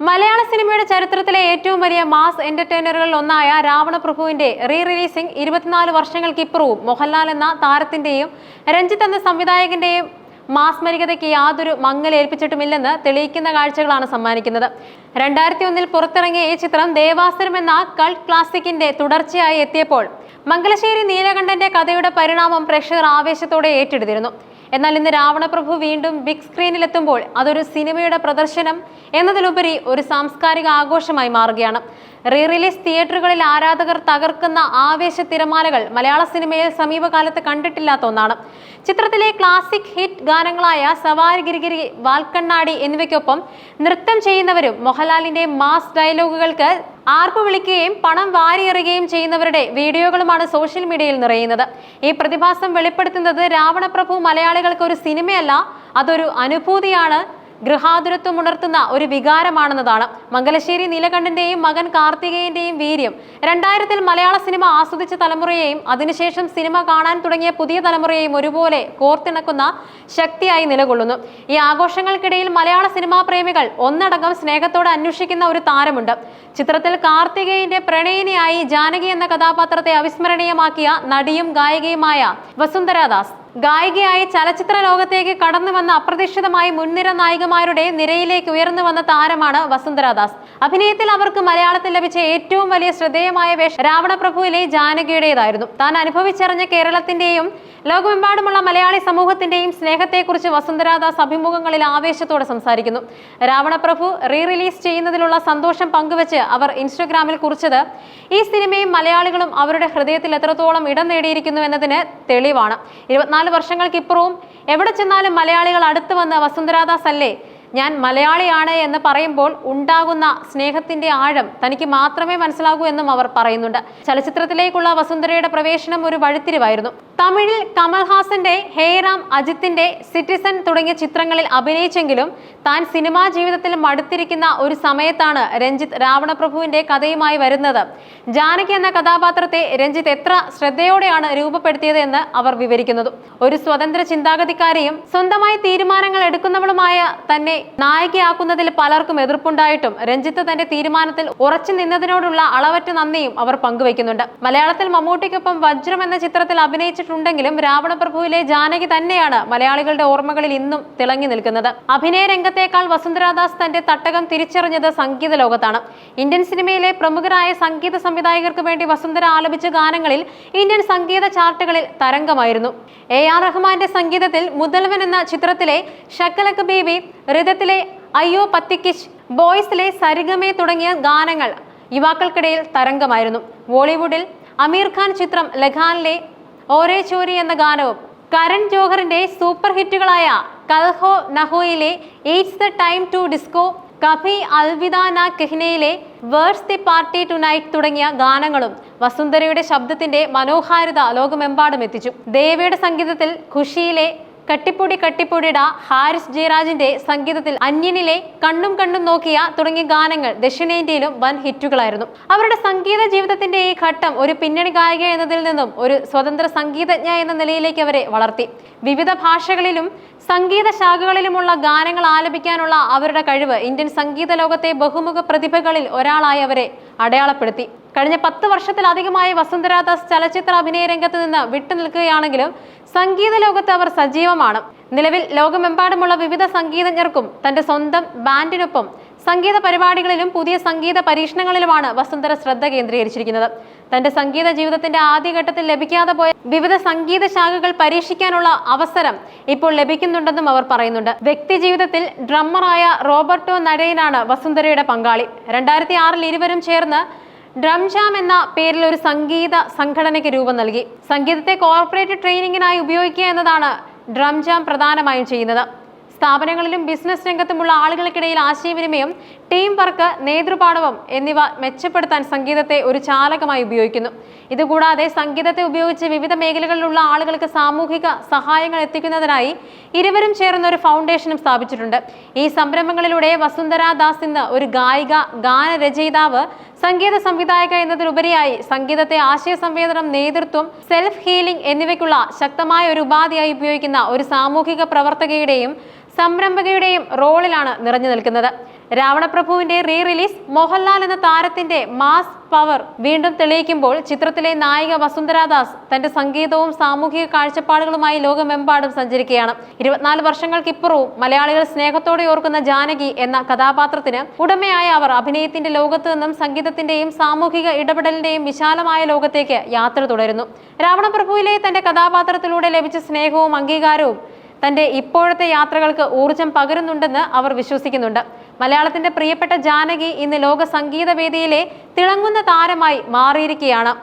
മലയാള സിനിമയുടെ ചരിത്രത്തിലെ ഏറ്റവും വലിയ മാസ് എന്റർടൈനറുകളിൽ ഒന്നായ രാവണപ്രഭുവിന്റെ റീ റിലീസിംഗ് ഇരുപത്തിനാല് വർഷങ്ങൾക്കിപ്പുറവും മോഹൻലാൽ എന്ന താരത്തിന്റെയും രഞ്ജിത്ത് എന്ന സംവിധായകന്റെയും മാസ്മരികതയ്ക്ക് യാതൊരു മങ്ങലേൽപ്പിച്ചിട്ടുമില്ലെന്ന് തെളിയിക്കുന്ന കാഴ്ചകളാണ് സമ്മാനിക്കുന്നത്. രണ്ടായിരത്തി ഒന്നിൽ പുറത്തിറങ്ങിയ ഈ ചിത്രം ദേവാസുരം എന്ന കൾട്ട് ക്ലാസിക്കിന്റെ തുടർച്ചയായി എത്തിയപ്പോൾ മംഗലശ്ശേരി നീലകണ്ഠന്റെ കഥയുടെ പരിണാമം പ്രേക്ഷകർ ആവേശത്തോടെ ഏറ്റെടുത്തിരുന്നു. എന്നാൽ ഇന്ന് രാവണപ്രഭു വീണ്ടും ബിഗ് സ്ക്രീനിലെത്തുമ്പോൾ അതൊരു സിനിമയുടെ പ്രദർശനം എന്നതിലുപരി ഒരു സാംസ്കാരിക ആഘോഷമായി മാറുകയാണ്. റീ റിലീസ് തിയേറ്ററുകളിൽ ആരാധകർ തകർക്കുന്ന ആവേശ തിരമാലകൾ മലയാള സിനിമയിൽ സമീപകാലത്ത് കണ്ടിട്ടില്ലാത്ത ഒന്നാണ്. ചിത്രത്തിലെ ക്ലാസിക് ഹിറ്റ് ഗാനങ്ങളായ സവാരി ഗിരിഗിരി വാൽക്കണ്ണാടി എന്നിവയ്ക്കൊപ്പം നൃത്തം ചെയ്യുന്നവരും മോഹൻലാലിന്റെ മാസ് ഡയലോഗുകൾക്ക് ആർപ്പ് വിളിക്കുകയും പണം വാരിയെറിയുകയും ചെയ്യുന്നവരുടെ വീഡിയോകളുമാണ് സോഷ്യൽ മീഡിയയിൽ നിറയുന്നത്. ഈ പ്രതിഭാസം വെളിപ്പെടുത്തുന്നത് രാവണപ്രഭു മലയാളികൾക്ക് ഒരു സിനിമയല്ല അതൊരു അനുഭൂതിയാണ് ഗൃഹാതുരത്വം ഉണർത്തുന്ന ഒരു വികാരമാണെന്നതാണ് മംഗലശ്ശേരി നീലകണ്ഠന്റെയും മകൻ കാർത്തികേയന്റെയും വീര്യം. രണ്ടായിരത്തിൽ മലയാള സിനിമ ആസ്വദിച്ച തലമുറയെയും അതിനുശേഷം സിനിമ കാണാൻ തുടങ്ങിയ പുതിയ തലമുറയെയും ഒരുപോലെ കോർത്തിണക്കുന്ന ശക്തിയായി നിലകൊള്ളുന്നു. ഈ ആഘോഷങ്ങൾക്കിടയിൽ മലയാള സിനിമാ പ്രേമികൾ ഒന്നടങ്കം സ്നേഹത്തോടെ അന്വേഷിക്കുന്ന ഒരു താരമുണ്ട്. ചിത്രത്തിൽ കാർത്തികേയന്റെ പ്രണയിനിയായി ജാനകി എന്ന കഥാപാത്രത്തെ അവിസ്മരണീയമാക്കിയ നടിയും ഗായികയുമായ വസുന്ധര ദാസ് ഗായികയായി ചലച്ചിത്ര ലോകത്തേക്ക് കടന്നു വന്ന അപ്രതീക്ഷിതമായി മുൻനിര നായികമാരുടെ നിരയിലേക്ക് ഉയർന്നു വന്ന താരമാണ് വസുന്ധര ദാസ് അഭിനയത്തിൽ അവർക്ക് മലയാളത്തിൽ ലഭിച്ച ഏറ്റവും വലിയ ശ്രദ്ധേയമായ വേഷം രാവണപ്രഭുവിലെ ജാനകിയുടേതായിരുന്നു. താൻ അനുഭവിച്ചറിഞ്ഞ കേരളത്തിന്റെയും ലോകമെമ്പാടുമുള്ള മലയാളി സമൂഹത്തിന്റെയും സ്നേഹത്തെക്കുറിച്ച് വസുന്ധര ദാസ് അഭിമുഖങ്ങളിൽ ആവേശത്തോടെ സംസാരിക്കുന്നു. രാവണപ്രഭു റീ റിലീസ് ചെയ്യുന്നതിലുള്ള സന്തോഷം പങ്കുവച്ച് അവർ ഇൻസ്റ്റഗ്രാമിൽ കുറിച്ചത് ഈ സിനിമയും മലയാളികളും അവരുടെ ഹൃദയത്തിൽ എത്രത്തോളം ഇടം നേടിയിരിക്കുന്നു എന്നതിന് തെളിവാണ്. ഇരുപത്തിനാല് വർഷങ്ങൾക്കിപ്പുറവും എവിടെ ചെന്നാലും മലയാളികൾ അടുത്ത് വന്ന് വസുന്ധരാദാസ് അല്ലേ ഞാൻ മലയാളിയാണ് എന്ന് പറയുമ്പോൾ ഉണ്ടാകുന്ന സ്നേഹത്തിന്റെ ആഴം തനിക്ക് മാത്രമേ മനസ്സിലാകൂ എന്നും അവർ പറയുന്നുണ്ട്. ചലച്ചിത്രത്തിലേക്കുള്ള വസുന്ധരയുടെ പ്രവേശനം ഒരു വഴിത്തിരിവായിരുന്നു. തമിഴിൽ കമൽഹാസന്റെ ഹേറാം അജിത്തിന്റെ സിറ്റിസൺ തുടങ്ങിയ ചിത്രങ്ങളിൽ അഭിനയിച്ചെങ്കിലും താൻ സിനിമാ ജീവിതത്തിൽ മടുത്തിരിക്കുന്ന ഒരു സമയത്താണ് രഞ്ജിത്ത് രാവണപ്രഭുവിന്റെ കഥയുമായി വരുന്നത്. ജാനകി എന്ന കഥാപാത്രത്തെ രഞ്ജിത്ത് എത്ര ശ്രദ്ധയോടെയാണ് രൂപപ്പെടുത്തിയത് എന്ന് അവർ വിവരിക്കുന്നത്. ഒരു സ്വതന്ത്ര ചിന്താഗതിക്കാരെയും സ്വന്തമായി തീരുമാനങ്ങൾ എടുക്കുന്നവളുമായ തന്നെ നായികയാക്കുന്നതിൽ പലർക്കും എതിർപ്പുണ്ടായിട്ടും രഞ്ജിത്ത് തന്റെ തീരുമാനത്തിൽ ഉറച്ചു നിന്നതിനോടുള്ള അളവറ്റ നന്ദിയും അവർ പങ്കുവയ്ക്കുന്നുണ്ട്. മലയാളത്തിൽ മമ്മൂട്ടിക്കൊപ്പം വജ്രം എന്ന ചിത്രത്തിൽ അഭിനയിച്ചിട്ടുണ്ടെങ്കിലും രാവണപ്രഭുവിലെ ജാനകി തന്നെയാണ് മലയാളികളുടെ ഓർമ്മകളിൽ ഇന്നും തിളങ്ങി നിൽക്കുന്നത്. അഭിനയ രംഗത്തേക്കാൾ വസുന്ധരാദാസ് തന്റെ തട്ടകം തിരിച്ചറിഞ്ഞത് സംഗീത ലോകത്താണ്. ഇന്ത്യൻ സിനിമയിലെ പ്രമുഖരായ സംഗീത സംവിധായകർക്ക് വേണ്ടി വസുന്ധര ആലപിച്ച ഗാനങ്ങളിൽ ഇന്ത്യൻ സംഗീത ചാർട്ടുകളിൽ തരംഗമായിരുന്നു. എ ആർ റഹ്മാന്റെ സംഗീതത്തിൽ മുതൽവൻ എന്ന ചിത്രത്തിലെ ഷക്കലക്ക് ബേബി ഹൃദയത്തിലെ അയ്യോ പത്തിക്കിച്ച് ബോയ്സിലെ സരിഗമേ തുടങ്ങിയ ഗാനങ്ങൾ യുവാക്കൾക്കിടയിൽ തരംഗമായിരുന്നു. ബോളിവുഡിൽ അമീർ ഖാൻ ചിത്രം ലഖാനിലെ ഓരേ ചോരി എന്ന ഗാനവും. കരൺ ജോഹറിന്റെ സൂപ്പർ ഹിറ്റുകളായ Kal നഹോയിലെ it's the time to disco Kabhi Alvida Na കെഹ്നയിലെ where's the party tonight തുടങ്ങിയ ഗാനങ്ങളും വസുന്ധരയുടെ ശബ്ദത്തിന്റെ മനോഹാരിത ലോകമെമ്പാടും എത്തിച്ചു. ദേവിയുടെ സംഗീതത്തിൽ ഖുഷിയിലെ കട്ടിപ്പൊടി കട്ടിപ്പൊടിട ഹാരിസ് ജയരാജിന്റെ സംഗീതത്തിൽ അന്യനിലെ കണ്ണും കണ്ണും നോക്കിയ തുടങ്ങിയ ഗാനങ്ങൾ ദക്ഷിണേന്ത്യയിലും വൻ ഹിറ്റുകളായിരുന്നു. അവരുടെ സംഗീത ജീവിതത്തിന്റെ ഈ ഘട്ടം ഒരു പിന്നണി ഗായിക എന്നതിൽ നിന്നും ഒരു സ്വതന്ത്ര സംഗീതജ്ഞ എന്ന നിലയിലേക്ക് അവരെ വളർത്തി. വിവിധ ഭാഷകളിലും സംഗീത ശാഖകളിലുമുള്ള ഗാനങ്ങൾ ആലപിക്കാനുള്ള അവരുടെ കഴിവ് ഇന്ത്യൻ സംഗീത ലോകത്തെ ബഹുമുഖ പ്രതിഭകളിൽ ഒരാളായി അവരെ അടയാളപ്പെടുത്തി. കഴിഞ്ഞ പത്ത് വർഷത്തിലധികമായി വസുന്ധരാദാസ് ചലച്ചിത്ര അഭിനയ രംഗത്ത് നിന്ന് വിട്ടുനിൽക്കുകയാണെങ്കിലും സംഗീത ലോകത്ത് അവർ സജീവമാണ്. നിലവിൽ ലോകമെമ്പാടുമുള്ള വിവിധ സംഗീതജ്ഞർക്കും തന്റെ സ്വന്തം ബാൻഡിനൊപ്പം സംഗീത പരിപാടികളിലും പുതിയ സംഗീത പരീക്ഷണങ്ങളിലുമാണ് വസുന്ധര ശ്രദ്ധ കേന്ദ്രീകരിച്ചിരിക്കുന്നത്. തന്റെ സംഗീത ജീവിതത്തിന്റെ ആദ്യഘട്ടത്തിൽ ലഭിക്കാതെ പോയ വിവിധ സംഗീത ശാഖകൾ പരീക്ഷിക്കാനുള്ള അവസരം ഇപ്പോൾ ലഭിക്കുന്നുണ്ടെന്നും അവർ പറയുന്നുണ്ട്. വ്യക്തി ജീവിതത്തിൽ ഡ്രമ്മറായ റോബർട്ടോ നരയിനാണ് വസുന്ധരയുടെ പങ്കാളി. രണ്ടായിരത്തി ആറിൽ ഇരുവരും ചേർന്ന് ഡ്രം ജാം എന്ന പേരിൽ ഒരു സംഗീത സംഘടനയ്ക്ക് രൂപം നൽകി. സംഗീതത്തെ കോർപ്പറേറ്റ് ട്രെയിനിങ്ങിനായി ഉപയോഗിക്കുക എന്നതാണ് ഡ്രംജാം പ്രധാനമായും ചെയ്യുന്നത്. സ്ഥാപനങ്ങളിലും ബിസിനസ് രംഗത്തുമുള്ള ആളുകൾക്കിടയിൽ ആശയവിനിമയം ടീം വർക്ക് നേതൃപാടവം എന്നിവ മെച്ചപ്പെടുത്താൻ സംഗീതത്തെ ഒരു ചാലകമായി ഉപയോഗിക്കുന്നു. ഇതുകൂടാതെ സംഗീതത്തെ ഉപയോഗിച്ച് വിവിധ മേഖലകളിലുള്ള ആളുകൾക്ക് സാമൂഹിക സഹായങ്ങൾ എത്തിക്കുന്നതിനായി ഇരുവരും ചേർന്ന ഒരു ഫൗണ്ടേഷനും സ്ഥാപിച്ചിട്ടുണ്ട്. ഈ സംരംഭങ്ങളിലൂടെ വസുന്ധര ദാസ് ഇന്ന് ഒരു ഗായിക ഗാനരചയിതാവ് സംഗീത സംവിധായക എന്നതിലുപരിയായി സംഗീതത്തെ ആശയ സംവേദനം നേതൃത്വം സെൽഫ് ഹീലിംഗ് എന്നിവയ്ക്കുള്ള ശക്തമായ ഒരു ഉപാധിയായി ഉപയോഗിക്കുന്ന ഒരു സാമൂഹിക പ്രവർത്തകയുടെയും സംരംഭകയുടെയും റോളിലാണ് നിറഞ്ഞു നിൽക്കുന്നത്. രാവണപ്രഭുവിന്റെ റീ റിലീസ് മോഹൻലാൽ എന്ന താരത്തിന്റെ മാസ് പവർ വീണ്ടും തെളിയിക്കുമ്പോൾ ചിത്രത്തിലെ നായിക വസുന്ധരാദാസ് തന്റെ സംഗീതവും സാമൂഹിക കാഴ്ചപ്പാടുകളുമായി ലോകമെമ്പാടും സഞ്ചരിക്കുകയാണ്. ഇരുപത്തിനാല് വർഷങ്ങൾക്കിപ്പുറവും മലയാളികൾ സ്നേഹത്തോടെ ഓർക്കുന്ന ജാനകി എന്ന കഥാപാത്രത്തിന് ഉടമയായ അവർ അഭിനയത്തിന്റെ ലോകത്ത് നിന്നും സംഗീതത്തിന്റെയും സാമൂഹിക ഇടപെടലിന്റെയും വിശാലമായ ലോകത്തേക്ക് യാത്ര തുടരുന്നു. രാവണപ്രഭുവിലെ തന്റെ കഥാപാത്രത്തിലൂടെ ലഭിച്ച സ്നേഹവും അംഗീകാരവും തന്റെ ഇപ്പോഴത്തെ യാത്രകൾക്ക് ഊർജം പകരുന്നുണ്ടെന്ന് അവർ വിശ്വസിക്കുന്നുണ്ട്. മലയാളത്തിന്റെ പ്രിയപ്പെട്ട ജാനകി ഇന്ന് ലോക സംഗീത വേദിയിലെ തിളങ്ങുന്ന താരമായി മാറിയിരിക്കുകയാണ്.